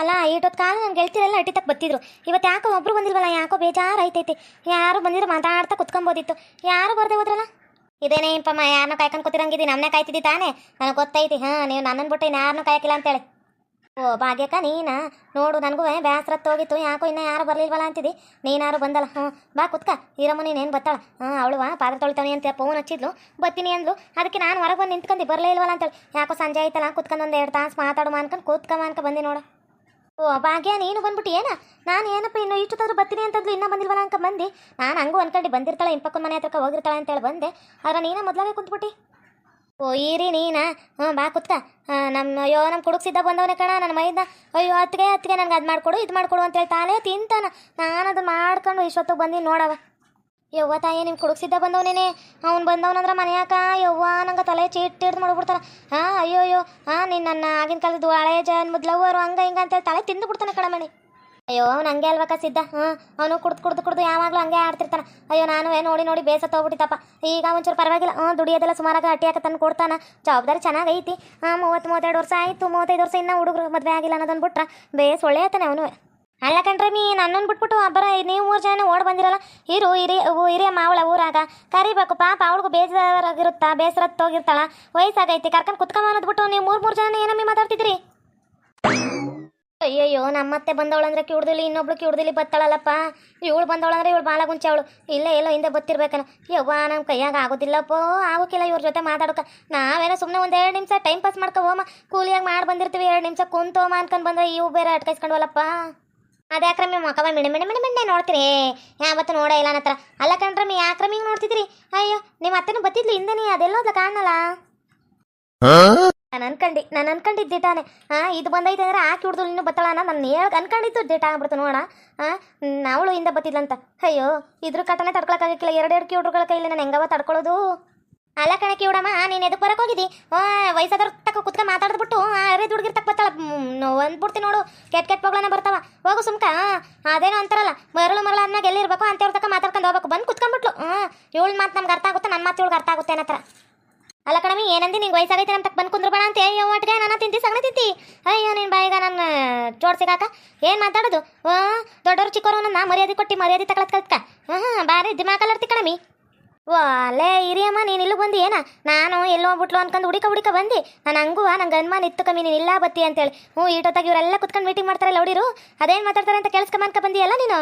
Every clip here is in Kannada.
ಅಲ್ಲ ಇಷ್ಟೊತ್ತು ಕಾಲ ನನ್ನ ಗೆಳತಿರೆಲ್ಲ ಅಟ್ಟಿ ತಕ್ಕ ಬತ್ತಿದ್ರು. ಇವತ್ತು ಯಾಕೋ ಒಬ್ರು ಬಂದಿಲ್ವಲ್ಲ, ಯಾಕೋ ಬೇಜಾರು ಐತೈತಿ ಯಾರು ಬಂದಿದ್ರು ಮಾತಾಡ್ತಾ ಕುತ್ಕೊಂಬೋದಿತ್ತು. ಯಾರು ಬರ್ದೆ ಹೋದ್ರಲ್ಲ? ಇದೇನೇ ಪಮ್ಮ ಯಾರನ್ನ ಕಾಯ್ಕೊಂಡು ಕೂತಿರಂಗಿದ್ದಿ ನಮ್ಮನೆ ಕಾಯ್ತಿದ್ದಿ ತಾನೇ? ನನಗೆ ಗೊತ್ತೈತಿ, ಹಾ, ನೀವು ನನ್ನನ್ನು ಬಿಟ್ಟು ಯಾರನ್ನೂ ಕಾಯಕಿಲ್ಲ ಅಂತೇಳಿ. ಓ, ಭಾಗ್ಯಕ್ಕ, ನೀನ? ನೋಡು, ನನಗೂ ಹೋಗಿತ್ತು. ಯಾಕೋ ಇನ್ನ ಯಾರು ಬರ್ಲಿಲ್ವಲ್ಲ ಅಂತಿದ್ದಿ ನೀನಾರು ಬಂದಲ್ಲ. ಹ್ಞೂ ಬಾ ಕುತ್ಕ. ಹೀರಮ್ಮ ನೀನೇನು ಬತ್ತಾಳ? ಹಾಂ ಅವಳು ಪಾತ್ರ ತೊಳಿತಾನೆ ಅಂತ ಫೋನ್ ಹಚ್ಚಿದ್ಲು. ಬತ್ತೀನಿ ಅಂದ್ಲು. ಅದಕ್ಕೆ ನಾನು ಹೊರಗೆ ಬಂದು ನಿಂತ್ಕೊಂಡು ಬರಲೇ ಇಲ್ವಲ್ಲ ಅಂತೇಳಿ. ಯಾಕೋ ಸಂಜೆ ಆಯ್ತಲ್ಲ, ಕುತ್ಕೊಂಡು ಒಂದು ಎರಡು ತಾಸು ಮಾತಾಡು ಅನ್ಕೊಂಡು ಕೂತ್ಕಮ್ಮ ಅನ್ಕ ಬಂದೆ ನೋಡು. ಓ, ಭಾಗ್ಯ, ನೀನು ಬಂದ್ಬಿಟ್ಟು ಏನ? ನಾನು ಏನಪ್ಪ ಇನ್ನು ಇಷ್ಟೊತ್ತಾದ್ರೂ ಬರ್ತೀನಿ ಅಂತಂದ್ಲು, ಇನ್ನೂ ಬಂದಿಲ್ವಲ್ಲ ಅನ್ಕ ಬಂದು? ನಾನು ಹಂಗೂ ಅನ್ಕೊಂಡು ಬಂದಿರ್ತಾಳೆ ಇಂಪಕ್ಕೊಂದು ಮನೆ ಹತ್ರಕ್ಕೆ ಹೋಗಿರ್ತಾಳೆ ಅಂತೇಳಿ ಬಂದೆ. ಆದ್ರೆ ನೀನು ಮೊದಲಾಗೆ ಕುಂತ್ಬಿಟ್ಟು. ಓ ಈರಿ ನೀನ. ಹ್ಞೂ ಬಾ ಕುತ್ಕ. ನಮ್ಮ ಅಯ್ಯೋ ನಮ್ಮ ಕುಡುಕ್ಸಿದ್ದ ಬಂದವನೇ ಕಣ, ನನ್ನ ಮೈದ ಅಯ್ಯೋ, ಅತ್ತಿಗೆ ಅತ್ತಿಗೆ, ನನಗೆ ಅದು ಮಾಡಿಕೊಡು, ಇದು ಮಾಡಿಕೊಡು ಅಂತೇಳಿ ತಾನೇ ತಿಂತಾನ. ನಾನು ಅದು ಮಾಡ್ಕೊಂಡು ಇಷ್ಟೊತ್ತಿಗೆ ಬಂದಿನಿ ನೋಡವ. ಯವ್ವ ತಾಯಿ ನಿಮ್ಮ ಕುಡುಕ್ಸಿದ್ದ ಬಂದವನೇನೆ. ಅವ್ನು ಬಂದವನಂದ್ರೆ ಮನೆಯಾಕ ಯವ್ವ, ನಂಗೆ ತಲೆ ಚೀಟ್ ಹಿಡ್ದು ಮಾಡ್ಬಿಡ್ತಾನ. ಹಾಂ ಅಯ್ಯೋ ಅಯ್ಯೋ. ಹಾಂ ನೀನು ನನ್ನ ಆಗಿನ ಕಾಲದ ಹಳೆ ಜನ್ಮದ ಲವ್ವರು ಹಂಗ ಹಿಂಗ ಅಂತೇಳಿ ತಲೆ ತಿಂದು ಬಿಡ್ತಾನೆ ಕಣಮಣಿ. ಅಯ್ಯೋ, ಅವ್ನು ಹಂಗೆ ಅಲ್ವಕ್ಕ ಸಿದ್ಧ? ಹಾಂ ಅವನು ಕುಡ್ದು ಕುಡ್ದು ಕುಡ್ದು ಯಾವಾಗಲೂ ಹಂಗೆ ಆಡ್ತಿರ್ತಾನೆ. ಅಯ್ಯೋ, ನಾನು ನೋಡಿ ನೋಡಿ ಬೇಸತ್ತ ಹೋಗ್ಬಿಟ್ಟಿತ್ತಪ್ಪ. ಈಗ ಒಂಚೂರು ಪರವಾಗಿಲ್ಲ. ಹ್ಞೂ ದುಡಿಯೋದೆಲ್ಲ ಅಟ್ಟಿ ಅಟ್ಟಿಯಾಕ ತಂದು ಕೊಡ್ತಾನ. ಜವಾಬ್ದಾರಿ ಚೆನ್ನಾಗೈತಿ ಹಾಂ, ಮೂವತ್ತು ಮೂವತ್ತೆರಡು ವರ್ಷ ಆಯಿತು. ಮೂವತ್ತೈದು ವರ್ಷ ಇನ್ನೂ ಹುಡುಗರು ಮದುವೆ ಆಗಿಲ್ಲ ಅನ್ನೋದನ್ನು ಬಿಟ್ರೆ ಬೇಸ್ ಒಳ್ಳೆ ಆತಾನೆ ಅವನು. ಅಲ್ಲ ಕಣ್ರಿ ಮೀ ನನ್ನನ್ನು ಬಿಟ್ಬಿಟ್ಟು ಅಬ್ಬರ ನೀವು ಮೂರು ಜನ ಓಡ್ ಬಂದಿರಲ್ಲ. ಇರು, ಹಿರಿ ಹಿರಿಯ ಮಾವಳ ಊರಾಗ. ಕರಿಬೇಕು. ಪಾಪ ಅವಳಿಗೂ ಬೇಜಾರಾಗಿರುತ್ತಾ? ಬೇಸರ ಹೋಗಿರ್ತಾಳ. ವಯಸ್ಸಾಗೈತಿ. ಕರ್ಕೊಂಡು ಕುತ್ಕೊಂಬ ಅನ್ನೋದ್ಬಿಟ್ಟು ನೀವು ಮೂರು ಮೂರು ಜನ ಏನಮ್ಮಿ ಮಾತಾಡ್ತಿದ್ರಿ ಅಯ್ಯಯ್ಯೋ, ನಮ್ಮತ್ತೆ ಬಂದವಳಂದ್ರೆ ಕಿಡ್ದಿಲಿ ಇನ್ನೊಬ್ಳು ಕಿಡ್ದಿಲಿ ಬತ್ತಾಳಲ್ಲಪ್ಪ? ಇವಳು ಬಂದವಳಂದ್ರೆ ಇವಳು ಬಾಳ ಗುಂಚೆ ಅವಳು ಇಲ್ಲ ಎಲ್ಲೋ ಹಿಂದೆ ಬತ್ತಿರ್ಬೇಕನ. ಯವ್ವ ನಮ್ಮ ಕೈಯಾಗ ಆಗೋದಿಲ್ಲಪ್ಪೋ. ಆಗೋಕಿಲ್ಲ ಇವ್ರ ಜೊತೆ ಮಾತಾಡಕ. ನಾವೇನೋ ಸುಮ್ಮನೆ ಒಂದು ಎರಡು ನಿಮಿಷ ಟೈಮ್ ಪಾಸ್ ಹೋಮ ಕೂಲಿಯಾಗಿ ಮಾಡಿ ಬಂದಿರ್ತೀವಿ, ಎರಡು ನಿಮಿಷ ಕುಂತೋಮ ಅನ್ಕೊಂಡು ಬಂದ್ರೆ ಇವು ಬೇರೆ ಅಟ್ಕೈಸ್ಕೊಂಡ್ವಲ್ಲಪ್ಪ. ಅದ್ಯಾಕ್ರಮಿ ಮಕವ ಮಿಣ ಮಿಣ ಮಿಣ ಮಿಣ್ಣೆ ನೋಡ್ತೀರಿ ಯಾವತ್ತು ನೋಡೇ ಇಲ್ಲ ನತ್ರ. ಅಲ್ಲ ಕಣ್ರಮ್ಮಿ ಯಾಕ್ರಮಿ ಹಿಂಗೆ ನೋಡ್ತಿದ್ರಿ. ಅಯ್ಯೋ ನಿಮ್ಮ ಅತ್ತೆನೂ ಬತ್ತಿದ್ಲು ಹಿಂದೆನೇ ಅದೆಲ್ಲೋದ ಕಾಣಲ್ಲ ನಾನು ಅನ್ಕಂಡಿ, ನಾನು ಅನ್ಕೊಂಡಿದ್ದೆ ತಾನೆ. ಹಾಂ ಇದು ಬಂದೈತೆ ಅಂದ್ರೆ ಆಕಿ ಹುಡ್ದು ಇನ್ನೂ ಬತ್ತಳ ನಾನು ಹೇಳಕ್ಕೆ ಅನ್ಕೊಂಡಿದ್ದು ಡೇಟ್ ಆಗ್ಬಿಡ್ತು ನೋಡ ಹಾಂ ನಾವಳು ಹಿಂದೆ ಬತ್ತಿದ್ಲಂತ. ಅಯ್ಯೋ, ಇದ್ರ ಕಟ್ಟನೆ ತಡ್ಕೊಳಕ್ಕಾಗಕ್ಕಿಲ್ಲ. ಎರಡೆರಡು ಕಿವುಡ್ರುಗಳ ಕೈಲಿ ನಾನು ಹೆಂಗವ ತಡ್ಕೊಳ್ಳೋದು ಅಲ್ಲ ಕಣಕ್ಕೆ ಇಡಮ್ಮ ನೀನು ಎದಕ್ಕೆ ಬರೋಕೆ ಹೋಗಿದ್ದಿ? ವಯಸ್ಸಾದ್ರ ತಕ್ಕ ಕುತ್ಕ ಮಾತಾಡ್ಬಿಟ್ಟು ಅರೆ ದುಡ್ಗಿರ್ ತಕ್ಕ ಬತ್ತಳ. ಅಂದ್ಬಿಡ್ತಿ ನೋಡು. ಕೆಟ್ಟ ಕೆಟ್ಟ ಮಗಳನ್ನ ಬರ್ತಾವ. ಹೋಗು ಸುಮ್ಕ ಅದೇನೋ ಅಂತಾರಲ್ಲ, ಮರಳು ಮರಳು ಅನ್ನಾಗ ಎಲ್ಲಿರ್ಬೇಕು ಅಂತೇವ್ರ ತಕ್ಕ ಮಾತಾಡ್ಕೊಂಡು ಹೋಗ್ಬೇಕು. ಬಂದು ಕುತ್ಕೊಂಡ್ಬಿಟ್ಲು. ಹ್ಞೂ ಇವಳು ಮಾತು ನಮ್ಗೆ ಅರ್ಥ ಆಗುತ್ತೆ ನನ್ನ ಮಾತು ಇವಳಿಗೆ ಅರ್ಥ ಆಗುತ್ತೆ ಅನ್ನತ್ರ. ಅಲ್ಲ ಕಣಮಿ ಏನಂದಿ ನಿಂಗೆ ವಯಸ್ಸಾಗೈತೆ ನಮ್ಮ ತಕ್ಕ ಬಂದು ಕುಂದ್ರ ಬೇಡ ಅಂತ? ಅಯ್ಯೋ, ಒಟ್ಟಿಗೆ ನಾನು ತಿಂತಿ, ಸಗಣ ತಿಂತಿ. ಅಯ್ಯೋ ನಿನ್ನ ಬಾಯಿಗ ನನ್ನ ಜೋಡ್ಸಿಗಾಕ ಏನು ಮಾತಾಡೋದು? ಹ್ಞೂ ದೊಡ್ಡವರು ಚಿಕ್ಕವರು ನಾ ಮರ್ಯಾದೆ ಕೊಟ್ಟು ಮರ್ಯಾದೆ ತಗೊಳತ್ ಕಲ್ತ್ಕ? ಹಾಂ ಬಾರಿ ದಿಮಾಕಲ್ಲರ್ತಿ ಕಣಮಿ ಓ ಅಲ್ಲೇ ಹಿರಿಯಮ್ಮ, ನೀನು ಇಲ್ಲಿ ಬಂದು ಏನ? ನಾನು ಎಲ್ಲೋ ಹೋಗ್ಬಿಟ್ಲು ಅನ್ಕೊಂಡು ಹುಡುಕ ಹುಡುಕ ಬಂದು. ನಾನು ಹಂಗೂ ನಂಗೆ ಅನುಮಾನ ಇತ್ತು ಕಮ್ಮಿ, ನೀನು ಇಲ್ಲ ಬತ್ತಿ ಅಂತೇಳಿ. ಹ್ಞೂ ಈಟೊತ್ತಾಗಿ ಇವರೆಲ್ಲ ಕುತ್ಕೊಂಡು ಮೀಟಿಂಗ್ ಮಾಡ್ತಾರಲ್ಲ ಹುಡಿರು ಅದೇನು ಮಾತಾಡ್ತಾರೆ ಅಂತ ಕೇಳಿಸ್ಕೊಂಬನ್ಕ ಬಂದಿಯಲ್ಲ ನೀನು?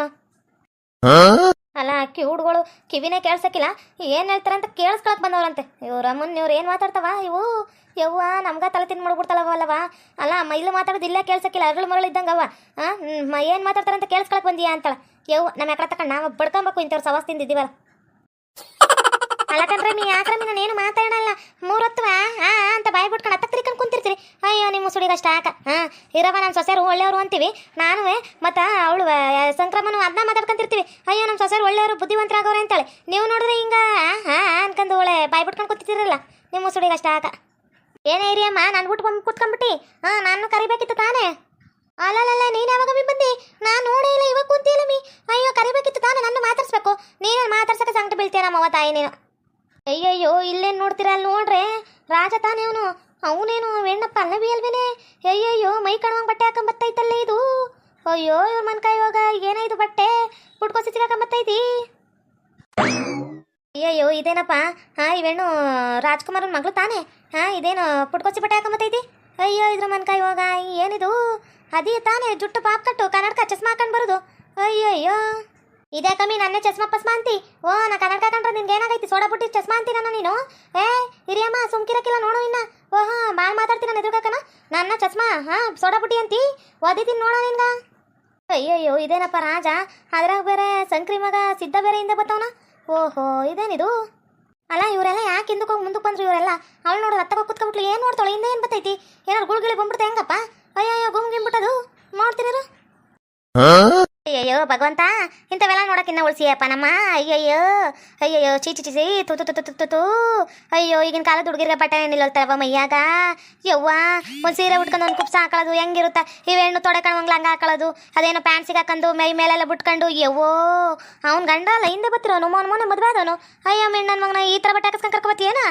ಅಲ್ಲ ಕಿವುಡ್ಗಳು ಕಿವಿನೇ ಕೇಳ್ಸಕ್ಕಿಲ್ಲ. ಏನು ಹೇಳ್ತಾರೆ ಅಂತ ಕೇಳಿಸ್ಕೊಳಕ್ ಬಂದವ್ರಂತೆ. ಇವ್ರ ಅಮ್ಮನ್ ಇವ್ರು ಏನು ಮಾತಾಡ್ತಾವ? ಇವು, ಯವ್ವ, ನಮ್ಗ ತಲೆ ತಿಂದು ಮಾಡ್ಬಿಡ್ತಾಳವಲ್ಲವ ಅಲ್ಲ, ಅಮ್ಮ ಇಲ್ಲಿ ಮಾತಾಡೋದು ಇಲ್ಲೇ ಕೇಳ್ಸಕ್ಕಿಲ್ಲ. ಅರಳು ಮರಳು ಇದ್ದಂಗೆ ಅವ ಹಾಂ ಏನು ಮಾತಾಡ್ತಾರೆ ಅಂತ ಕೇಳಿಸ್ಕೊಳಕ್ ಬಂದಿಯಾ ಅಂತಾಳ. ಯವ್ವ ನಮ್ಮ ಯಾಕಡೆ ತಕೊಂಡು ನಾವು ಬಡ್ಕೊಬೇಕು ಇಂಥವ್ರು ಸವಾಸ್ ತಿಂದಿದ್ದೀವಲ್ಲ ಅಲ್ಲ ಕಣ್ರಿ ನೀ ಯಾಕ್ರ ನಾನು ಏನು ಮಾತಾಡಲ್ಲ? ಮೂರೊತ್ತವ? ಆ ಅಂತ ಬಾಯಿ ಬಿಟ್ಕೊಂಡು ಹತ್ತ ತಿರ್ಕೊಂಡು ಕುಂತಿರ್ತೀರಿ. ಅಯ್ಯೋ, ನಿಮ್ಮ ಸುಡಿಗೆ ಹಾಕ ಹಾಂ ಇರವ ನಮ್ಮ ಸೊಸೆರು ಒಳ್ಳೆಯವರು ಅಂತೀವಿ. ನಾನು ಮತ್ತು ಅವಳು ಸಂಕ್ರಮಣ ಅದನ್ನ ಮಾತಾಡ್ಕೊಂತಿರ್ತೀವಿ. ಅಯ್ಯೋ, ನಮ್ಮ ಸೊಸೆರು ಒಳ್ಳೆಯವರು, ಬುದ್ಧಿವಂತರಾಗವ್ರೆ ಅಂತೇಳಿ. ನೀವು ನೋಡಿದ್ರೆ ಹಿಂಗ ಹಾಂ ಅನ್ಕೊಂಡು ಒಳ್ಳೆ ಬಾಯಿ ಬಿಟ್ಕೊಂಡು ಕೂತಿರಲ್ಲ ನಿಮ್ಮ ಸುಡಿಗೆ ಹಾಕ ಏನೇ ಇರಿಯಮ್ಮ ನಾನು ಬಿಟ್ಟು ಬಂದು ಕುತ್ಕೊಂಡ್ಬಿಟ್ಟು. ಹಾಂ, ನಾನು ಕರಿಬೇಕಿತ್ತು ತಾನೇ. ಅಲ್ಲಲ್ಲ ನೀನು ಯಾವಾಗ ಮೀ ಬಂದಿ? ನಾನು ನೋಡೇ ಇಲ್ಲ, ಇವಾಗ ಕುಂತಿಲ್ಲ ಮೀ. ಅಯ್ಯೋ, ಕರಿಬೇಕಿತ್ತು ತಾನೇ ನನ್ನ ಮಾತಾಡಿಸ್ಬೇಕು. ನೀನು ಮಾತಾಡ್ಸಕ್ಕೆ ಸಂಕಟ ಬೀಳ್ತೀಯ ನಮ್ಮವ್ವ ತಾಯಿ ನೀನು? ಅಯ್ಯಯ್ಯೋ ಇಲ್ಲೇನು ನೋಡ್ತೀರಾ ಅಲ್ಲಿ ನೋಡ್ರೆ? ರಾಜ ತಾನೇ ಅವನು. ಅವನೇನು ಹೆಣ್ಣಪ್ಪ ಪಲ್ಲವಿ ಅಲ್ವೇನೆ? ಅಯ್ಯಯ್ಯೋ, ಮೈ ಕಣವಂಗೆ ಬಟ್ಟೆ ಹಾಕೊಂಬತ್ತೈತಲ್ಲ ಇದು? ಅಯ್ಯೋ, ಇವ್ರ ಮನ್ಕ ಇವಾಗ ಏನಾಯ್ತು ಬಟ್ಟೆ? ಪುಟ್ಕೋಸಿ ಸಿಗಾಕೊಂಬತ್ತೈತಿ ಅಯ್ಯಯ್ಯೋ, ಇದೇನಪ್ಪ? ಹಾಂ ಇವೆಣ್ಣು ರಾಜ್ಕುಮಾರನ ಮಗಳು ತಾನೇ? ಹಾಂ ಇದೇನು ಪುಟ್ಕೋಸಿ ಬಟ್ಟೆ ಹಾಕೊಂಬತ್ತೈತಿ? ಅಯ್ಯೋ, ಇದ್ರ ಮನ್ಕ ಇವಾಗ ಏನಿದು? ಅದೇ ತಾನೇ, ಜುಟ್ಟು ಪಾಪ್ ಕಟ್ಟು ಕನ್ನಡಕ ಚಸ್ಮಾ ಹಾಕೊಂಡು ಬರೋದು. ಅಯ್ಯಯ್ಯೋ. ಇದೇ ಕಮ್ಮಿ ನನ್ನೇ ಚಸ್ಮಾ ಪಸ್ಮಾ ಅಂತಿ ಓ, ನಾ ಕನ್ನಡಕ ಕಂಡ್ರೆ ನಿನ್ಗೆ ಏನಾಗೈತಿ? ಸೋಡಾ ಬುಟ್ಟಿ ಚಸ್ಮಾ ಅಂತೀನ ನೀನು? ಏ, ಹಿರಿಯಮ್ಮ, ಸುಮ್ಕಿರಕ್ಕಿಲ್ಲ ನೋಡು ಇನ್ನ. ಓಹಾ ಭಾಳ ಮಾತಾಡ್ತೀನಿ ನಾನು ಎದುರುಗಾಕನ ನನ್ನ ಚಸ್ಮಾ, ಹಾ, ಸೋಡಾ ಬುಟ್ಟಿ ಅಂತಿ? ಓದಿತೀನಿ ನೋಡ ನಿನ್ಗ. ಅಯ್ಯಯ್ಯೋ, ಇದೇನಪ್ಪ ರಾಜ? ಅದ್ರಾಗ ಬೇರೆ ಸಂಕ್ರಿ ಮಗ ಸಿದ್ಧ ಬೇರೆ ಹಿಂದೆ ಬತ್ತವನ? ಓಹೋ, ಇದೇನಿದು? ಅಲ್ಲ, ಇವರೆಲ್ಲ ಯಾಕೆ ಹಿಂದಕ್ಕೆ ಹೋಗಿ ಮುಂದಕ್ಕೆ ಬಂದ್ರು ಇವರೆಲ್ಲ? ಅವಳು ನೋಡು ಹತ್ತಕ್ಕೆ ಕುತ್ಕೊಬಿಟ್ಲು. ಏನು ನೋಡ್ತಾಳೆ ಹಿಂದೆ ಏನು ಬರ್ತೈತಿ ಏನಾರು ಗುಳ್ಗಿಳಿ ಬಂದ್ಬಿಡ್ತೆ ಹೆಂಗಪ್ಪ? ಅಯ್ಯಯ್ಯೋ ಗುಮ್ಗಿಂಬಿಟ್ಟದು ನೋಡ್ತೀನಿರು ಅಯ್ಯಯ್ಯೋ ಭಗವಂತ, ಇಂಥವೆಲ್ಲ ನೋಡಕ್ಕಿನ್ನ ಉಳಿಸಿಯಪ್ಪ ನಮ್ಮ. ಅಯ್ಯಯ್ಯೋ ಅಯ್ಯಯ್ಯೋ ಚೀ ಚಿ ಚಿ ತು ತು ತು ತು ತು ಅಯ್ಯೋ, ಈಗಿನ ಕಾಲದ ಹುಡುಗಿರಿಗೆ ಬಟ್ಟೆ ನಿಲ್ಲಲ್ತಾವ ಮೈಯಾಗ? ಯವ್ವ, ಒಂದು ಸೀರೆ ಉಟ್ಕೊಂಡು ಒಂದು ಕುಪ್ಸ ಹಾಕೊಳ್ಳೋದು ಹೆಂಗಿರುತ್ತ? ಇವೆಣ್ಣು ತೊಡಕೊಂಡು ಕಣ್ವಂಗ್ಲ ಹಂಗೆ ಹಾಕೊಳ್ಳೋದು, ಅದೇನೋ ಪ್ಯಾಂಟ್ ಹಾಕೊಂಡು ಮೈ ಮೇಲೆಲ್ಲ ಬಿಟ್ಕೊಂಡು, ಯವ್ವೋ. ಅವ್ನ ಗಂಡ ಅಲ್ಲ, ಹಿಂದೆ ಬತ್ತಿರೋನು ಮೋನ್ ಮೋನ ಮದುವೆ ಆದವನು. ಅಯ್ಯೋ ನನ್ನ ಮಗನ, ಈ ಥರ ಬಟ್ಟೆ ಹಾಕಿಸ್ಕೊಂಡು ಕರ್ಕೊಬತ್ತೀಯೇನ?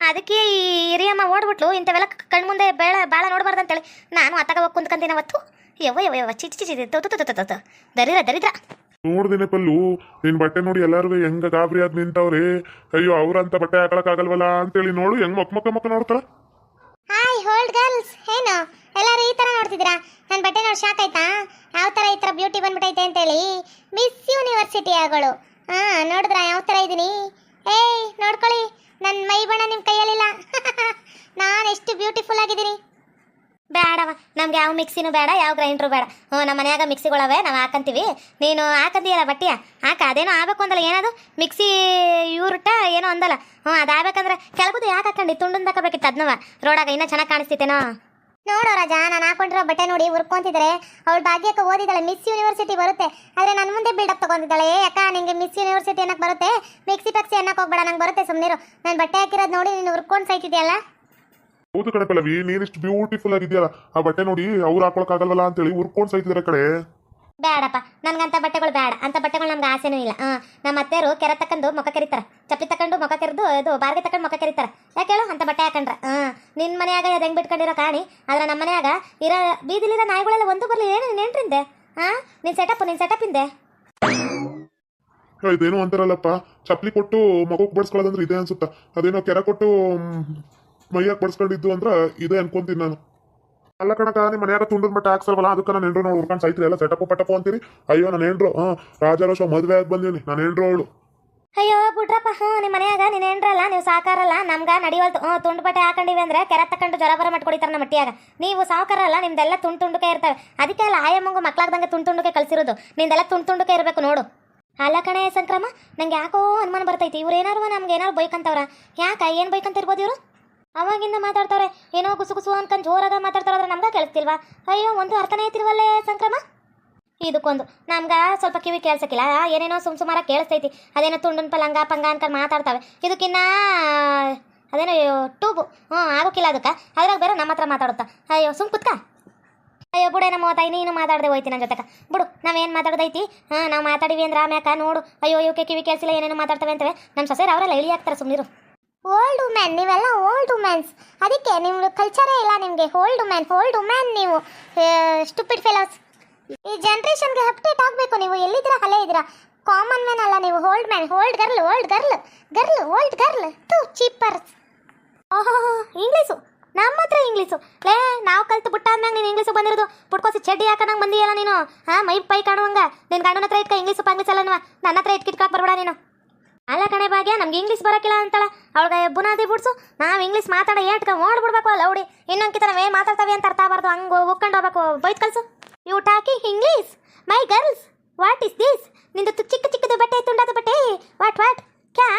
ಅದಕ್ಕೆ ಈ ಹಿರಿಯಮ್ಮ ಓಡ್ಬಿಟ್ಲು, ಇಂಥವೆಲ್ಲ ಕಣ್ಮುಂದೆ ಬೇಳ ಭಾಳ ನೋಡಬಾರ್ದು ಅಂತೇಳಿ ನಾನು ಅತ್ತಾಗ ಹೋಗಿ ಕುಂತ್ಕಂತೀನಿ ಅವತ್ತು ಯವ್ವ ಯವ್ವ ಯವ್ವ ತು ತು. ದರಿದ್ರ ದರಿದ್ರ. ನೋಡ್ದೇನೆ ಪಲ್ಲು ನಿನ್ ಬಟ್ಟೆ ನೋಡಿ ಎಲ್ಲಾರು ಹೆಂಗ ಗಾಬರಿ ಆದ್ ನಿಂತವ್ರೆ. ಅಯ್ಯೋ ಅವ್ರಂತ ಬಟ್ಟೆ ಹಾಕೊಳಕ್ ಆಗಲ್ವಲ್ಲ ಅಂತೇಳಿ ನೋಡು ಹೆಂಗ್ ಮಕ್ ಮಕ್ಕ ಮಕ್ಕ ನೋಡ್ತಾರ. ಹಾಯ್ ಹೋಲ್ಡ್ ಗರ್ಲ್ಸ್ ಏನು? ಎಲ್ಲರೂ ಈ ತರ ನೋಡ್ತಿದ್ದೀರಾ? ನನ್ನ ಬಟ್ಟೆ ನೋಡಿ ಶಾಕ್ ಆಯ್ತಾ? ಯಾವ ತರ ಈ ತರ ಬ್ಯೂಟಿ ಬಂದ್ಬಿಟ್ಟೈತೆ ಅಂತೇಳಿ. ಮಿಸ್ ಯೂನಿವರ್ಸಿಟಿ ಆಗಳು. ಹಾ ನೋಡಿದ್ರ? ಯಾವ ತರ ಇದ್ದೀನಿ ಏಯ್ ನೋಡ್ಕೊಳ್ಳಿ. ನನ್ನ ಮೈ ಬಣ್ಣ ನಿಮ್ಮ ಕೈಯಲ್ಲಿಲ್ಲ. ನಾನು ಎಷ್ಟು ಬ್ಯೂಟಿಫುಲ್ ಆಗಿದ್ದೀನಿ. ಬೇಡವ. ನಮ್ಗೆ ಯಾವ ಮಿಕ್ಸಿನೂ ಬೇಡ, ಯಾವ ಗ್ರೈಂಡ್ರು ಬೇಡ. ಹ್ಞೂ, ನಮ್ಮ ಮನ್ಯಾಗ ಮಿಕ್ಸಿಗಳವೆ, ನಾವು ಹಾಕಂತೀವಿ. ನೀನು ಹಾಕಂತೀಯಲ್ಲ ಬಟ್ಟೆಯ ಹಾಕ, ಅದೇನೋ ಆಗಬೇಕು ಅಂದಲ್ಲ, ಏನದು? ಮಿಕ್ಸಿ ಇವ್ರಟ ಏನೋ ಅಂದಲ್ಲ. ಹ್ಞೂ, ಅದಾಗಬೇಕಂದ್ರೆ ಕೆಳಗುದು ಯಾಕೆ ಹಾಕೊಂಡು? ತುಂಡು ಹಾಕಬೇಕಿತ್ತು ಅದನ್ನವ ರೋಡಾಗ ಇನ್ನೂ ಚೆನ್ನಾಗಿ ಕಾಣಿಸ್ತಿತ್ತೇನೋ? ನೋಡೋ ರಾಜ, ನಾನು ಹಾಕೊಂಡಿರೋ ಬಟ್ಟೆ ನೋಡಿ ಉರ್ಕೊಂತಿದ್ರೆ ಅವಳು ಭಾಗ್ಯಕ್ಕೆ ಓದಿದ್ದಾಳೆ ಮಿಸ್ ಯೂನಿವರ್ಸಿಟಿ ಬರುತ್ತೆ. ಆದರೆ ನನ್ನ ಮುಂದೆ ಬಿಲ್ಡಪ್ ತಗೊಂತಿದ್ದಾಳೆ ಏ ಅಕ್ಕ ನಿಂಗೆ ಮಿಸ್ ಯೂನಿವರ್ಸಿಟಿ ಅನ್ನಕ್ಕೆ ಬರುತ್ತೆ? ಮಿಕ್ಸಿ ಪಕ್ಸಿ ಅನ್ನಕ್ಕೆ ಹೋಗ್ಬೇಡ, ನಂಗೆ ಬರುತ್ತೆ ಸುಮ್ಮನಿರು ನಾನು ಬಟ್ಟೆ ಹಾಕಿರೋದು ನೋಡಿ ನೀನು ಉರ್ಕೊಂಡು ಸೈತಿದ್ಯಲ್ಲ ಹೌದು ಕಡೆ ಪಲ್ಲವಿ ನೀನ್ ಇಷ್ಟು ಬ್ಯೂಟಿಫುಲ್ ಆಗಿದ್ಯಲ್ಲ ಆ ಬಟ್ಟೆ ನೋಡಿ ಅವ್ರು ಹಾಕೊಳಕ್ ಆಗಲ್ವಲ್ಲ ಅಂತೇಳಿ ಉರ್ಕೊಂಡ್ ಸೈತಿದಾರೆ ಕಡೆ ಬೇಡಪ್ಪ ನನ್ಗಂತ ಬಟ್ಟೆಗಳು ಬೇಡ ಅಂತ ಬಟ್ಟೆಗಳು ನಮ್ಗೆ ಆಸೆನೂ ಇಲ್ಲ. ಹಾಂ ನಮ್ಮ ಅತ್ತೆಯರು ಕೆರೆ ತಕೊಂಡು ಮುಖ ಕರಿತಾರ. ಚಪ್ಪಲಿ ತಕೊಂಡು ಮುಖ ಕೆರೆದು ಇದು ಬಾರ್ಗೆ ತಕೊಂಡು ಮುಖ ಕರಿತಾರ. ಯಾಕೆ ಹೇಳು? ಅಂತ ಬಟ್ಟೆ ಹಾಕೊಂಡ್ರೆ. ಹಾಂ ನಿನ್ ಮನೆಯಾಗ ಅದು ಹೆಂಗೆ ಬಿಟ್ಕೊಂಡಿರೋ ಕಾಣಿ ಆದ್ರೆ ನಮ್ಮ ಮನೆಯಾಗ ಇರೋ ಬೀದಿಲಿರೋ ನಾಯಿಗಳೆಲ್ಲ ಒಂದು ಬರಲಿ ಏನು ನೆಂಟ್ರಿಂದೆ ಹಾಂ ನಿನ್ನ ಸೆಟಪ್ ನಿನ್ ಸೆಟಪ್ ಇಂದೆ? ಇದೇನು ಅಂತಾರಲ್ಲಪ್ಪ ಚಪ್ಪಲಿ ಕೊಟ್ಟು ಮಗುಕ್ ಬಡ್ಸ್ಕೊಳ್ಳೋದಂದ್ರೆ ಇದೆ ಅನ್ಸುತ್ತ ಅದೇನೋ ಕೆರೆ ಕೊಟ್ಟು ಮೈಯಾಗ ಬಡ್ಸ್ಕೊಂಡಿದ್ದು ಅಂದ್ರ ಇದೇ ಅನ್ಕೊಂತೀನಿ ನಾನು. ಅಲ್ಲ ಕಣಕ ನಿಮ್ಮ ಮನ್ಯಾಗ ತುಂಡದ ಮಟ್ಟ ಹಾಕ್ಸಲ್ವಲ್ಲ, ಅದಕ್ಕೆ ನಾನು ಹೆಂಡ್ರು ನೋಡಿ ಸಾಯ್ತೀರಿ, ಎಲ್ಲ ಸೆಟಪ್ ಪಟಪ್ ಅಂತೀರಿ. ಅಯ್ಯೋ, ನಾನು ಹೆಂಡ್ರು ಹಾ ರಾಜಾರೋಷ ಮದುವೆ ಆಗಿ ಬಂದೀನಿ, ನಾನು ಹೆಂಡ್ರು ಅವಳು. ಅಯ್ಯೋ ಬಿಡ್ರಪ್ಪ ಹ್ಞೂ ನಿಮ್ಮ ಮನ್ಯಾಗ ನೀನು ಏನ್ರಲ್ಲ, ನೀವು ಸಾಕಾರಲ್ಲ, ನಮ್ಗ ನಡಿವಲ್ತು ಹ್ಞೂ ತುಂಡು ಬಟ್ಟೆ ಹಾಕೊಂಡಿವಿ ಅಂದ್ರೆ ಕೆರೆ ತಕೊಂಡು ಜ್ವರ ಬರ ಮಾಡ್ಕೊಡಿತಾರೆ ನಮ್ಮ ಮಟ್ಟಿಯಾಗ ನೀವು ಸಾವುಕಾರಲ್ಲ, ನಿಮ್ದೆಲ್ಲ ತುಂಡು ತುಂಡುಕೆ ಇರ್ತವೆ. ಅದಕ್ಕೆ ಅಲ್ಲ, ಆಯಮ್ಮಂಗು ಮಕ್ಳಾಗ್ದಂಗೆ ತುಂಡು ತುಂಡುಕೆ ಕಳ್ಸಿರೋದು. ನಿಂದೆಲ್ಲ ತುಂಡು ತುಂಡುಕೆ ಇರಬೇಕು ನೋಡು. ಅಲ್ಲ ಕಣೆ ಸಂಕ್ರಮ, ನಂಗೆ ಯಾಕೋ ಅನುಮಾನ ಬರ್ತೈತಿ. ಇವ್ರು ಏನಾರು, ನಮ್ಗೆ ಏನಾರು ಬೈಕಂತವ್ರ. ಯಾಕೆ, ಏನು ಬೈಕಂತ ಇರ್ಬೋದು ಇವರು? ಅವಾಗಿಂದ ಮಾತಾಡ್ತಾರೆ. ಏನೋ ಗುಸು ಗುಸು ಅನ್ಕೊಂಡು ಜೋರಾಗ ಮಾತಾಡ್ತಾರಾದ್ರೆ ನಮ್ಗೆ ಕೇಳಿಸ್ತಿಲ್ವಾ? ಅಯ್ಯೋ, ಒಂದು ಅರ್ಥನೇ ಐತಿಲ್ವಲ್ಲೇ ಸಂಕ್ರಮ? ಇದಕ್ಕೊಂದು. ನಮ್ಗೆ ಸ್ವಲ್ಪ ಕಿವಿ ಕೇಳ್ಸಕ್ಕಿಲ್ಲ ಏನೇನೋ ಸುಮ್ ಸುಮಾರ ಕೇಳಿಸ್ತೈತಿ. ಅದೇನೋ ತುಂಡನ್ ಪಲಂಗ ಪಂಗ ಅನ್ಕೊಂಡು ಮಾತಾಡ್ತಾವೆ. ಇದಕ್ಕಿನ್ನ, ಅದೇನೋ ಟೂಬು. ಹ್ಞೂ ಆಗೋಕ್ಕಿಲ್ಲ ಅದಕ್ಕೆ. ಅದ್ರಾಗ ಬೇರೆ ನಮ್ಮ ಹತ್ರ ಮಾತಾಡುತ್ತಾ. ಅಯ್ಯೋ, ಸುಮ್ ಕುತ್ಕ. ಅಯ್ಯೋ, ಬುಡೆ ನಮ್ಮ ತಾಯಿ, ನೀನು ಮಾತಾಡದೆ ಹೋಯ್ತಿ ನನ್ನ ಜೊತೆಗೆ. ಬಿಡು, ನಾವೇನು ಮಾತಾಡ್ದೈತಿ? ಹಾಂ ನಾವು ಮಾತಾಡಿವಿ ಅಂದ್ರೆ ಆಮ್ಯಾಕ ನೋಡು. ಅಯ್ಯೋ ಇವಕ್ಕೆ ಕಿವಿ ಕೇಳಿಸಿಲ್ಲ, ಏನೇನೋ ಮಾತಾಡ್ತವೆ ಅಂತವೆ. ನಮ್ಮ ಸೊಸೆರು ಅವರೆಲ್ಲ ಇಳಿ ಹಾಕ್ತಾರೆ ಸುಮ್ಮನಿರು ಓಲ್ಡ್ ವುಮೆನ್ ನೀವೆಲ್ಲ ಓಲ್ಡ್ ವುಮೆನ್ಸ್ ಅದಕ್ಕೆ ನಿಮ್ದು ಕಲ್ಚರೇ ಇಲ್ಲ ನಿಮಗೆ. ಓಲ್ಡ್ ವುಮೆನ್ ಓಲ್ಡ್ ವುಮೆನ್ ನೀವು. ಸ್ಟುಪಿಡ್ ಫೆಲೋಸ್ ಈ ಜನ್ರೇಷನ್ಗೆ ಅಪ್ಡೇಟ್ ಆಗಬೇಕು ನೀವು. ಎಲ್ಲಿದ್ದೀರಾ ಹಲೇ ಇದ್ದೀರಾ? ಕಾಮನ್ ಮ್ಯಾನ್ ಅಲ್ಲ ನೀವು. Old man old girl old girl girl old girl to cheapers ಓಹೋ ಇಂಗ್ಲೀಷು ನಮ್ಮ ಹತ್ರ ಇಂಗ್ಲೀಷು ಲೇ, ನಾವು ಕಲ್ತು ಬಿಟ್ಟಾದ್ಮ್ಯಾಗ ನೀನು ಇಂಗ್ಲೀಷು ಬಂದಿರೋದು. ಪುಟ್ಕೋಸಿ ಚಡ್ಡಿ ಹಾಕೊಂಡಂಗೆ ಬಂದಿಯಲ್ಲ ನೀನು. ಹಾಂ, ಮೈ ಪೈ ಕಾಣುವಂಗ. ನಿನ್ನ ಗಂಡನ ಹತ್ರ ಇಟ್ಕ ಇಂಗ್ಲೀಷು ಪಂಗ್ಲೀಷ್ ನನ್ನ ಹತ್ರ ಇಟ್ಕಿಟ್ಕಾಕ್ ಬರ್ಬೇಡ ನೀನು. ಅಲ್ಲ ಕಣೆ ಭಾಗ್ಯ, ನಮ್ಗೆ ಇಂಗ್ಲೀಷ್ ಬರೋಕಿಲ್ಲ ಅಂತಾಳ. ಅವಳಿಗೆ ಬುನಾದಿ ಬಿಡ್ಸು. ನಾವು ಇಂಗ್ಲೀಷ್ ಮಾತಾಡ ಏಟ್ಕ ಓಡ್ಬಿಡ್ಬೇಕು ಅಲ್ಲ, ಲೌಡಿ. ಇನ್ನೊಂದ್ಕಿತ ನಾವೇ ಮಾತಾಡ್ತಾವೆ ಅಂತ ಅರ್ಥ ಆಗಬಾರ್ದು. ಹಂಗೆ ಉಕ್ಕೊಂಡು ಹೋಗ್ಬೇಕು. ಬೈತ್ ಕಲ್ಸು you talk English my girls what is this ನಿಂದು ಚಿಕ್ಕ ಚಿಕ್ಕದು ಬಟ್ಟೆ, ತುಂಡದ ಬಟ್ಟೆ. ವಾಟ್ ವಾಟ್ ಕ್ಯಾ?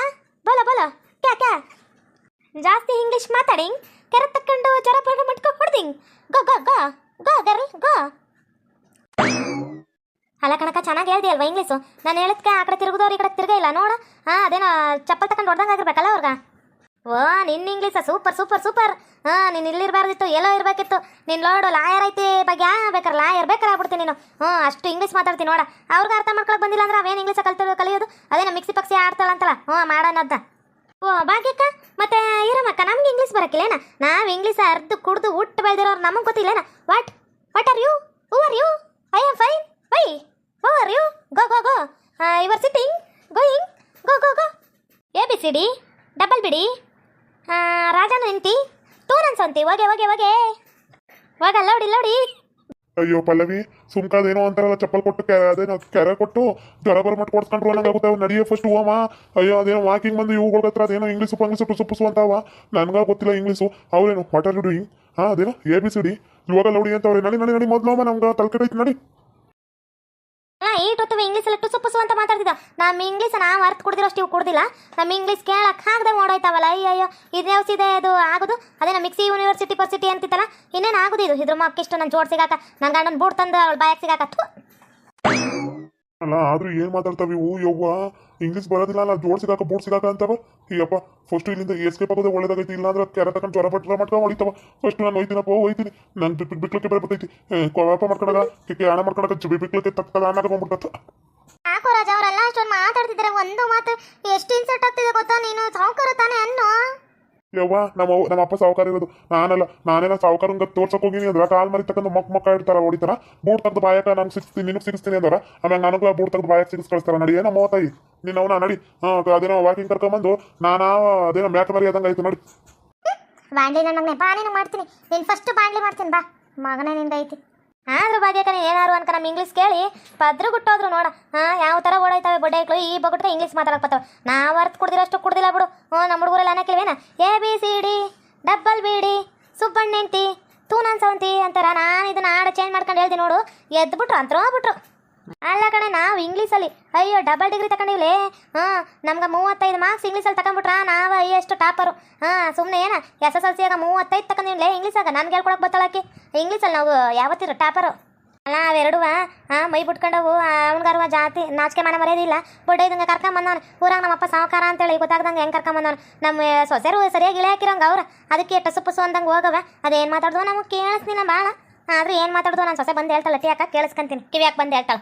ಬೋಲ ಬೋಲ. ಕ್ಯಾ ಕ್ಯಾ? ಜಾಸ್ತಿ ಇಂಗ್ಲೀಷ್ ಮಾತಾಡಿ ಕೆರೆ ತಕ್ಕೊಂಡು ಜ್ವರ ಪಡ ಮಟ್ಕೊ ಹೊಡ್ದಿಂಗ್. ಗೋ ಗೋ ಗೋ. ಗೋ, ಗರ್ಲ್, ಗೋ. ಅಲ್ಲ ಕಣಕ ಚೆನ್ನಾಗಿ ಹೇಳ್ದಿ ಅಲ್ವಾ ಇಂಗ್ಲೀಷು ನಾನು ಹೇಳಿದ್ಕೆ ಆ ಕಡೆ ತಿರುಗಿದವ್ರು ಈ ಕಡೆ ತಿರ್ಗೇ ಇಲ್ಲ, ನೋಡು. ಹಾಂ ಅದೇನೋ ಚಪ್ಪಲ್ ತಕೊಂಡು ಹೊಡ್ದಂಗೆ ಆಗಿರ್ಬೇಕಲ್ಲ ಅವ್ರಿಗೆ. ಓ ನಿನ್ನ ಇಂಗ್ಲೀಷ ಸೂಪರ್ ಸೂಪರ್ ಸೂಪರ್. ಹಾಂ ನೀನು ಇಲ್ಲಿರಬಾರ್ದಿತ್ತು, ಎಲ್ಲೋ ಇರಬೇಕಿತ್ತು. ನೀನು ನೋಡು ಲಾಯರ್ ಐತಿ ಬಗ್ಗೆ ಬೇಕಾರೆ ಲಾಯರ್ ಬೇಕಾರೆ ಆಗ್ಬಿಡ್ತೀನಿ ನೀನು. ಹ್ಞೂ, ಅಷ್ಟು ಇಂಗ್ಲೀಷ್ ಮಾತಾಡ್ತೀನಿ, ನೋಡ. ಅವ್ರಿಗೆ ಅರ್ಥ ಮಾಡ್ಕೊಳಕ್ ಬಂದಿಲ್ಲ ಅಂದ್ರೆ ಅವೇನು ಇಂಗ್ಲೀಷ್ ಕಲ್ತು, ಕಲಿಯೋದು? ಅದೇನು ಮಿಕ್ಸಿ ಪಕ್ಸಿ ಆಡ್ತಾಳಂತಲ್ಲ ಹ್ಞೂ ಮಾಡೋಣದ್ದ ಓ, ಭಾಗ್ಯಕ್ಕ, ಮತ್ತೆ ಇರಮಕ್ಕ ನಮ್ಗೆ ಇಂಗ್ಲೀಷ್ ಬರಕ್ಕಿಲ್ಲೇನ ನಾವು ಇಂಗ್ಲೀಷ್ ಅರ್ದು ಕುಡ್ದು ಊಟ ಬೆಳೆದಿರೋರು ನಮಗೆ ಗೊತ್ತಿಲ್ಲೇನ? What what are you who are you I am fine why who are you go go go your sitting going go go go A B double B D ರಾಜನ ಹೆಂಡತಿ ಟೂ ನನ್ ಸೊಂತಿ, ಹೋಗೆ ಹೋಗೆ ಹೋಗೆ. ಹೋಗಲ್ಲ ಲೋಡಿ ಲೋಡಿ ಅಯ್ಯೋ ಪಲ್ಲವಿ ಸುಮ್ಕಾದೇನೋ ಅಂತಾರಲ್ಲ, ಚಪ್ಪಲ್ ಕೊಟ್ಟು ಕೆ- ಅದೇನೋ ಕೆರೆ ಕೊಟ್ಟು ಜ್ವರ ಬರ ಮಟ್ ಕೊಡ್ಸ್ಕೊಂಡ್ರು ಅನ್ನಂಗಾಗುತ್ತೆ ಆಗುತ್ತೆ ನಡಿಯೋ ಫಸ್ಟ್ ಹೋಮ ಅಯ್ಯೋ, ಅದೇನೋ ವಾಕಿಂಗ್ ಬಂದು ಇವುಗಳ ಹತ್ರ ಅದೇನೋ ಇಂಗ್ಲೀಷು ಪಂಗ್ಲೀಷು ಟುಸು ಪುಸು ಅಂತಾವ. ನನ್ಗ ಗೊತ್ತಿಲ್ಲ ಇಂಗ್ಲೀಷು ಅವ್ರೇನು ವಾಟ್ ಆರ್ ಯು ಡೂಯಿಂಗ್ ಹಾ ಅದೇನೋ ಎ ಬಿ ಸಿ ಡಿ ಇವಾಗ ಲೌಡಿ ಅಂತ ಅವ್ರೆ ನಡಿ ನಡಿ ನಡಿ, ಮೊದ್ಲು ನಮ್ಗೆ ತಲ್ಕೆಟೈತಿ ನಡಿ. ಹಾಂ ಹೊತ್ತು ಟೊತ್ತು ಇಂಗ್ಲೀಷಲ್ಲಿ ಟುಸು ಪುಸು ಅಂತ ಮಾತಾಡ್ತಿದ್ದ. ನಮ್ಮ ಇಂಗ್ಲೀಷ್ ನಾವು ಅರ್ಥ ಕುಡ್ದಿರೋಷ್ಟು ಅಷ್ಟು ಕೊಡ್ದಿಲ್ಲ. ನಮ್ಮ ಇಂಗ್ಲೀಷ್ ಕೇಳಕ್ ಹಾಕದೆ ಮಾಡೋಯ್ತಾವಲ್ಲ ಅಯ್ಯಯ್ಯೋ, ಇದೇ ಸಿದೆ ಅದು? ಆಗೋದು? ನಮ್ಮ ಮಿಕ್ಸಿ ಯೂನಿವರ್ಸಿಟಿ ಪರ್ಸಿಟಿ ಅಂತಿತ್ತಲ್ಲ? ಇನ್ನೇನು ಆಗೋದು ಇದು? ಇದ್ರ ಮಕ್ಕಿಷ್ಟು ನನ್ನ ಜೋಡ್ ಸಿಗಾಕ ನನ್ನ ಗಂಡನ ಬೂಟ್ ತಂದು ಅವಳು ಬಾಯಕ್ಕೆ ಸಿಗಾಕ? ಥು. ಅಲ್ಲ, ಆದ್ರೂ ಏನ್ ಮಾತಾಡ್ತಾವೆ ಇವು? ಯವ್ವ ಇಂಗ್ಲೀಷ್ ಬರೋದಿಲ್ಲ ಅಲ್ಲ, ಜೋಡ್ ಸಿಗಾಕ ಬೋರ್ಡ್ ಸಿಗಾಕ ಅಂತವ? ಅಯ್ಯಪ್ಪ ಫಸ್ಟ್ ಇಲ್ಲಿಂದ ಎಸ್ಕೇಪ್ ಆಗೋದೇ ಒಳ್ಳೇದಾಗೈತಿ ಇಲ್ಲ ಅಂದ್ರೆ ಕೆರೆ ತಗೊಂಡು ಜ್ವರ ಪಟ್ರ ಮಾಡ್ಕೊಂಡು ಹೊಡಿತಾವ. ಫಸ್ಟ್ ನಾನು ಒಯ್ತೀನಪ್ಪ ಹೋಯ್ತೀನಿ ನಂಗೆ ಬಿಟ್ಟು ಬಿಕ್ಲಕ್ಕೆ ಬೇರೆ ಬರ್ತೈತಿ. ಕೋಪ ಮಾಡ್ಕೊಂಡಾಗ ಕಿಕ್ಕೆ ಹಣ ಮಾಡ್ಕೊಂಡಾಗ ಚುಬಿ ಬಿಕ್ಲಕ್ಕೆ ತಕ್ಕದ ಅನ್ನ ಬಂದ್ಬಿಡ್ತತ್ತ ಯಾಕೋ ರಾಜ, ಅವರೆಲ್ಲ ಅಷ್ಟೊಂದು ಮಾತಾಡ್ತಿದ್ದಾರೆ ಒಂದು ಮಾತು, ಎಷ್ಟು ಇನ್ಸರ್ಟ್ ಆಗ್ತಿದೆ ಗೊತ್ತಾ ನೀನು? ಸಾವುಕಾರ ತಾನೇ ಅನ್ನು. ಯವ್ವ, ನಮ್ಮ ನಮ್ಮ ಅಪ್ಪ ಸಾವುಕಾರ ಇರೋದು. ನಾನಲ್ಲ ನಾನೇನ ಸಾವುಕಾರಂಗ ತೋರ್ಸಕ್ ಹೋಗಿನಿ ಅಂದ್ರ ಕಾಲ್ ಮರಿ ತಕ್ಕಂದು ಮಕ್ ಮಕ್ಕ ಇಡ್ತಾರ ಹೊಡಿತಾರ ಬೂಟ್ ತಗ್ದು ಬಾಯಕ ನಂಗೆ ಸಿಗ್ತೀನಿ ನಿನಗೆ ಸಿಗಿಸ್ತೀನಿ ಅಂದ್ರ ಆಮೇಲೆ ನನಗೂ ಬೂಟ್ ತಗ್ದು ಬಾಯಕ್ ಸಿಗಿಸ್ ಕಳಿಸ್ತಾರ. ನಡಿ, ಏನೋ ಮೂವತ್ತಾಯಿ ನೀನು ಅವನ ನಡಿ. ಅದೇನೋ ವಾಕಿಂಗ್ ಕರ್ಕೊಂಬಂದು ನಾನಾ ಅದೇನೋ ಮ್ಯಾಟ್ ಮರಿ ಆದಂಗೆ ಆಯ್ತು ನೋಡಿ. ಬಾಂಡ್ಲಿ ನನ್ನ ಮಾಡ್ತೀನಿ. ನೀನು ಫಸ್ಟ್ ಬಾಂಡ್ಲಿ ಮಾಡ್ತೀನಿ. ಬಾ. ಮಗನೇ ನಿಂದ ಆದ್ರೂ ಬಗ್ಗೆ ಕಣ ಏನಾರು ಅನ್ಕ ನಮ್ಮ ಇಂಗ್ಲೀಷ್ ಕೇಳಿ ಪದ್ರು ಗುಟ್ಟೋದ್ರು ನೋಡ. ಹಾ, ಯಾವ ಥರ ಓಡಾಯ್ತವೆ ಬೊಡ್ಡೆಗಳು ಈ ಬಗ್ಗೆ ಇಂಗ್ಲೀಷ್ ಮಾತಾಡಕ್ ಬರ್ತವೆ ನಾವು ಅರ್ಥ ಕುಡ್ದಿರೋಷ್ಟು ಕುಡ್ದಿಲ್ಲ ಬಿಡು. ಹ್ಞೂ ನಮ್ಮ ಹುಡುಗರೆಲ್ಲ ಅನ್ನಕ್ಕಿಲ್ವೇನ A B C D double B D ಸುಬ್ಬಣ್ಣೆಂಟಿ ತೂ ನನ್ ಸವಂತಿ ಅಂತಾರ. ನಾನು ಇದನ್ನ ಆಡ ಚೇಂಜ್ ಮಾಡ್ಕೊಂಡು ಹೇಳ್ತೀನಿ ನೋಡು. ಎದ್ಬಿಟ್ರು, ಅಂತರೋ ಬಿಟ್ರು. ಅಲ್ಲ ಕಣ, ನಾವು ಇಂಗ್ಲೀಷಲ್ಲಿ, ಅಯ್ಯೋ ಡಬಲ್ ಡಿಗ್ರಿ ತಗೊಂಡಿವ್ಲೇ ಹಾಂ, ನಮ್ಗೆ ಮೂವತ್ತೈದು ಮಾರ್ಕ್ಸ್ ಇಂಗ್ಲೀಷಲ್ಲಿ ತಗೊಂಡ್ಬಿಟ್ರ ನಾವು ಅಯ್ಯಷ್ಟು ಟಾಪರು ಹಾಂ ಸುಮ್ಮನೆ ಏನ ಎಸ್ ಎಸ್ ಎಲ್ ಸಿಯಾಗ ಮೂವತ್ತೈದು ತಗೊಂಡಿವ್ಲೆ ಇಂಗ್ಲೀಷಾಗ ನನ್ಗೆ ಹೇಳ್ಕೊಳಕ್ಕೆ ಬತ್ತಳಾಕಿ ಇಂಗ್ಲೀಷಲ್ಲಿ ನಾವು ಯಾವತ್ತಿರು ಟಾಪರು ಅಲ್ಲ ಅವೆರಡುವ ಹಾಂ, ಮೈ ಬಿಟ್ಕೊಂಡವು. ಅವನಿಗಾರುವ ಜಾತಿ, ನಾಚಿಕೆ ಮನೆ ಮರ್ಯಾದಿಲ್ಲ ಬೊಡ್ಡ ಇದಂಗೆ ಕರ್ಕೊಂಬಂದವನು. ಊರಾಗ ನಮ್ಮಪ್ಪ ಸಾವುಕಾರ ಅಂತೇಳಿ ಗೊತ್ತಾಗ್ದಂಗೆ ಹೆಂಗೆ ಕರ್ಕೊಂಬಂದವನು. ನಮ್ಮ ಸೊಸೆರು ಸರಿಯಾಗಿ ಇಳೆ ಹಾಕಿರೋಂಗೆ ಅವ್ರು. ಅದಕ್ಕೆ ಟಸು ಪಸು ಅಂದಂಗೆ ಹೋಗವ ಅದೇನು ಮಾತಾಡ್ದು ನಮಗೆ ಕೇಳಿಸ್ತಿಲ್ಲ ಭಾಳ ಆದ್ರೆ ಏನು ಮಾತಾಡ್ದು ನಾನು ಸೊಸೆ ಬಂದು ಹೇಳ್ತಾಳೆ ಟಿಯಾಕ ಕೇಳಿಸ್ಕೊಂತೀನಿ. ಕಿವಿಯಾಕೆ ಬಂದು ಹೇಳ್ತಾಳೆ?